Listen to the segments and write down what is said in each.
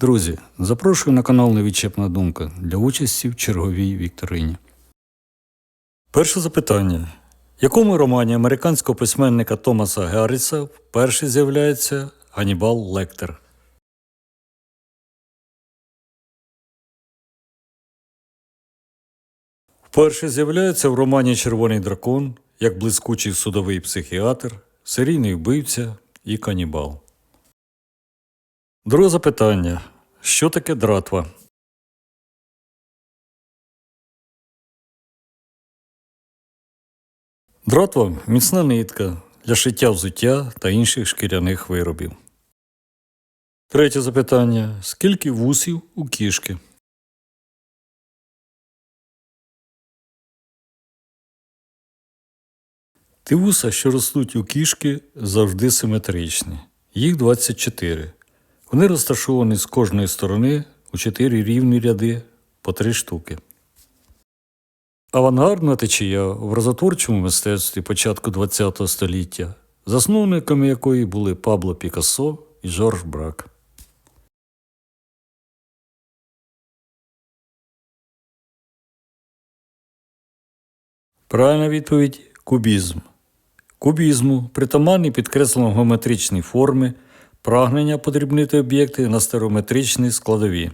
Друзі, запрошую на канал Невідчепна думка для участі в черговій вікторині. Перше запитання. В якому романі американського письменника Томаса Гарріса вперше з'являється Ганібал Лектер? Вперше з'являється в романі Червоний дракон як блискучий судовий психіатр, серійний вбивця і канібал. Друге запитання. Що таке дратва? Дратва міцна нитка для шиття взуття та інших шкіряних виробів. Третє запитання. Скільки вусів у кішки? Ті вуса, що ростуть у кішки, завжди симетричні. Їх 24. Вони розташовані з кожної сторони у 4 рівні ряди по 3 штуки. Авангардна течія в розотворчому мистецтві початку ХХ століття, засновниками якої були Пабло Пікассо і Жорж Брак. Правильна відповідь кубізм. Кубізму притаманні підкреслено геометричні форми, прагнення подрібнити об'єкти на стереометричні складові.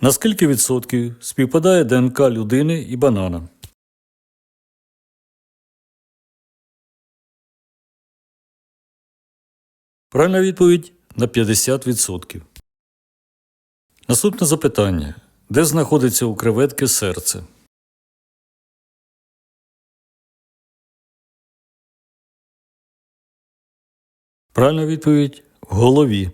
На скільки відсотків співпадає ДНК людини і банана? Правильна відповідь на 50%. Наступне запитання. Де знаходиться у креветки серце? Правильна відповідь в голові.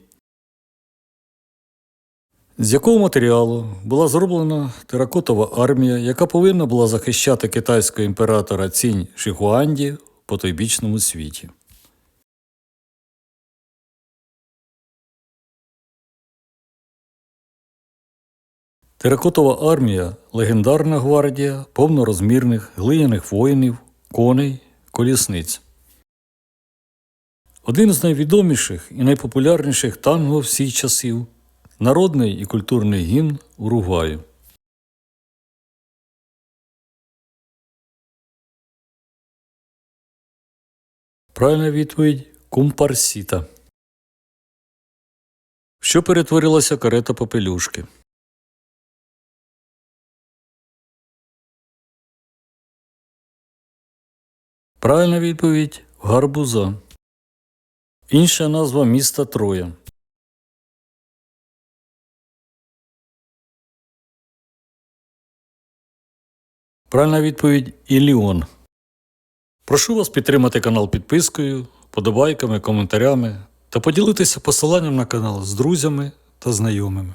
З якого матеріалу була зроблена теракотова армія, яка повинна була захищати китайського імператора Цінь Шихуанді в потойбічному світі? Теракотова армія легендарна гвардія повнорозмірних глиняних воїнів, коней, колісниць. Один з найвідоміших і найпопулярніших танго всіх часів народний і культурний гімн Уругваю. Правильна відповідь Кумпарсіта. Що перетворилася карета попелюшки? Правильна відповідь гарбуза. Інша назва міста Троя. Правильна відповідь Іліон. Прошу вас підтримати канал підпискою, подобайками, коментарями та поділитися посиланням на канал з друзями та знайомими.